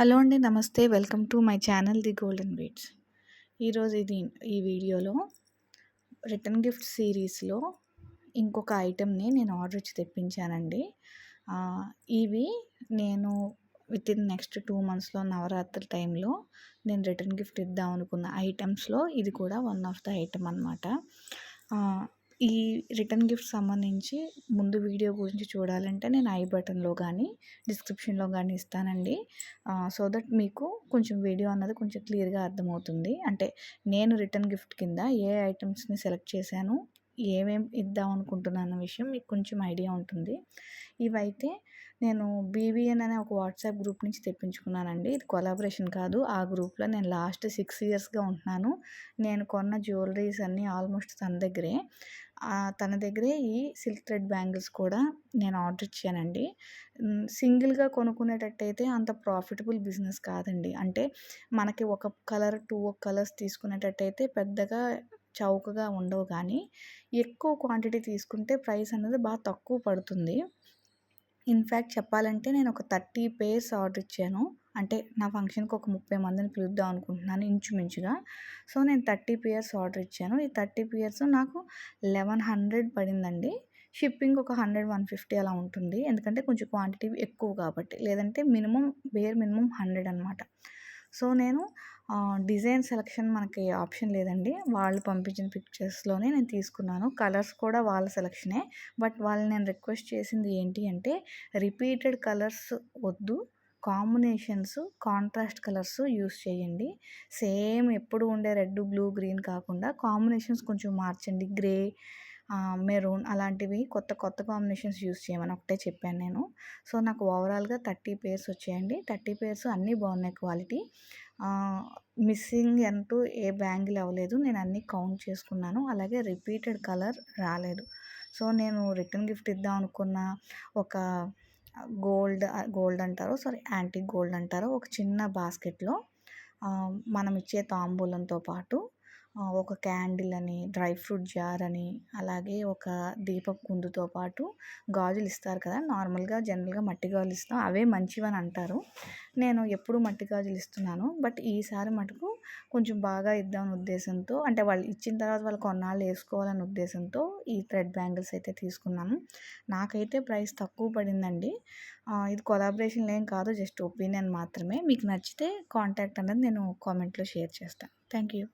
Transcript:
Hello అండి నమస్తే. Welcome to my channel the golden beats. ఈరోజు ఇది ఈ వీడియోలో రిటర్న్ గిఫ్ట్ సిరీస్లో ఇంకొక ఐటెంని నేను ఆర్డర్ ఇచ్చి తెప్పించానండి. ఇవి నేను విత్ ఇన్ నెక్స్ట్ టూ మంత్స్లో నవరాత్రి టైంలో నేను రిటర్న్ గిఫ్ట్ ఇద్దాం అనుకున్న ఐటమ్స్లో ఇది కూడా వన్ ఆఫ్ ద ఐటమ్ అనమాట ఈ రిటర్న్ గిఫ్ట్ సంబంధించి ముందు వీడియో గురించి చూడాలంటే నేను ఐ బటన్లో కానీ డిస్క్రిప్షన్లో కానీ ఇస్తానండి. సో దట్ మీకు కొంచెం వీడియో అన్నది కొంచెం క్లియర్గా అర్థమవుతుంది. అంటే నేను రిటర్న్ గిఫ్ట్ కింద ఏ ఐటమ్స్ని సెలెక్ట్ చేశాను ఏమేమి ఇద్దాం అనుకుంటున్నాను అన్న విషయం మీకు కొంచెం ఐడియా ఉంటుంది. ఇవైతే నేను బీబీఎన్ అనే ఒక వాట్సాప్ గ్రూప్ నుంచి తెప్పించుకున్నానండి. ఇది కొలాబరేషన్ కాదు. ఆ గ్రూప్లో నేను లాస్ట్ సిక్స్ ఇయర్స్గా ఉంటున్నాను. నేను కొన్న జ్యువెలరీస్ అన్నీ ఆల్మోస్ట్ తన దగ్గరే. తన దగ్గరే ఈ సిల్క్ థ్రెడ్ బ్యాంగిల్స్ కూడా నేను ఆర్డర్ ఇచ్చానండి. సింగిల్గా కొనుక్కునేటట్టయితే అంత ప్రాఫిటబుల్ బిజినెస్ కాదండి. అంటే మనకి ఒక కలర్ టూ కలర్స్ తీసుకునేటట్టయితే పెద్దగా చౌకగా ఉండవు కానీ ఎక్కువ క్వాంటిటీ తీసుకుంటే ప్రైస్ అనేది బాగా తక్కువ పడుతుంది. ఇన్ఫ్యాక్ట్ చెప్పాలంటే నేను ఒక థర్టీ పేర్స్ ఆర్డర్ ఇచ్చాను. అంటే నా ఫంక్షన్కి ఒక ముప్పై మందిని పిలుద్దాం అనుకుంటున్నాను ఇంచుమించుగా. సో నేను థర్టీ పియర్స్ ఆర్డర్ ఇచ్చాను. ఈ థర్టీ పియర్స్ నాకు లెవెన్ హండ్రెడ్ పడిందండి. షిప్పింగ్ ఒక హండ్రెడ్ వన్ ఫిఫ్టీ అలా ఉంటుంది. ఎందుకంటే కొంచెం క్వాంటిటీ ఎక్కువ కాబట్టి. లేదంటే మినిమం బేర్ మినిమం హండ్రెడ్ అనమాట సో నేను డిజైన్ సెలెక్షన్ మనకి ఆప్షన్ లేదండి. వాళ్ళు పంపించిన పిక్చర్స్లోనే నేను తీసుకున్నాను. కలర్స్ కూడా వాళ్ళ సెలెక్షనే. బట్ వాళ్ళు నేను రిక్వెస్ట్ చేసింది ఏంటి అంటే రిపీటెడ్ కలర్స్ వద్దు కాంబినేషన్స్ కాంట్రాస్ట్ కలర్స్ యూస్ చేయండి. సేమ్ ఎప్పుడు ఉండే రెడ్ బ్లూ గ్రీన్ కాకుండా కాంబినేషన్స్ కొంచెం మార్చండి. గ్రే మెరూన్ అలాంటివి కొత్త కొత్త కాంబినేషన్స్ యూస్ చేయమని ఒకటే చెప్పాను నేను. సో నాకు ఓవరాల్గా థర్టీ పేర్స్ వచ్చాయండి. థర్టీ పేర్స్ అన్నీ బాగున్నాయి క్వాలిటీ. మిస్సింగ్ అంటూ ఏ బ్యాంగిల్ అవ్వలేదు. నేను అన్నీ కౌంట్ చేసుకున్నాను. అలాగే రిపీటెడ్ కలర్ రాలేదు. సో నేను రిటర్న్ గిఫ్ట్ ఇద్దాం అనుకున్న ఒక గోల్డ్ గోల్డ్ అంటారో సారీ యాంటిక్ గోల్డ్ అంటారో ఒక చిన్న బాస్కెట్లో మనం ఇచ్చే తాంబూలంతో పాటు ఒక క్యాండిల్ అని డ్రై ఫ్రూట్ జార్ అని అలాగే ఒక దీపపు కుందుతో పాటు గాజులు ఇస్తారు కదా నార్మల్గా జనరల్గా మట్టి గాజులు ఇస్తాం. అవే మంచివని అంటారు. నేను ఎప్పుడు మట్టి గాజులు ఇస్తున్నాను. బట్ ఈసారి మటుకు కొంచెం బాగా ఇద్దామని ఉద్దేశంతో అంటే వాళ్ళు ఇచ్చిన తర్వాత వాళ్ళు కొన్నాళ్ళు వేసుకోవాలనే ఉద్దేశంతో ఈ థ్రెడ్ బ్యాంగిల్స్ అయితే తీసుకున్నాను. నాకైతే ప్రైస్ తక్కువ పడిందండి. ఇది కొలాబరేషన్లు ఏం కాదు జస్ట్ ఒపీనియన్ మాత్రమే. మీకు నచ్చితే కాంటాక్ట్ అనేది నేను కామెంట్లో షేర్ చేస్తాను. Thank you.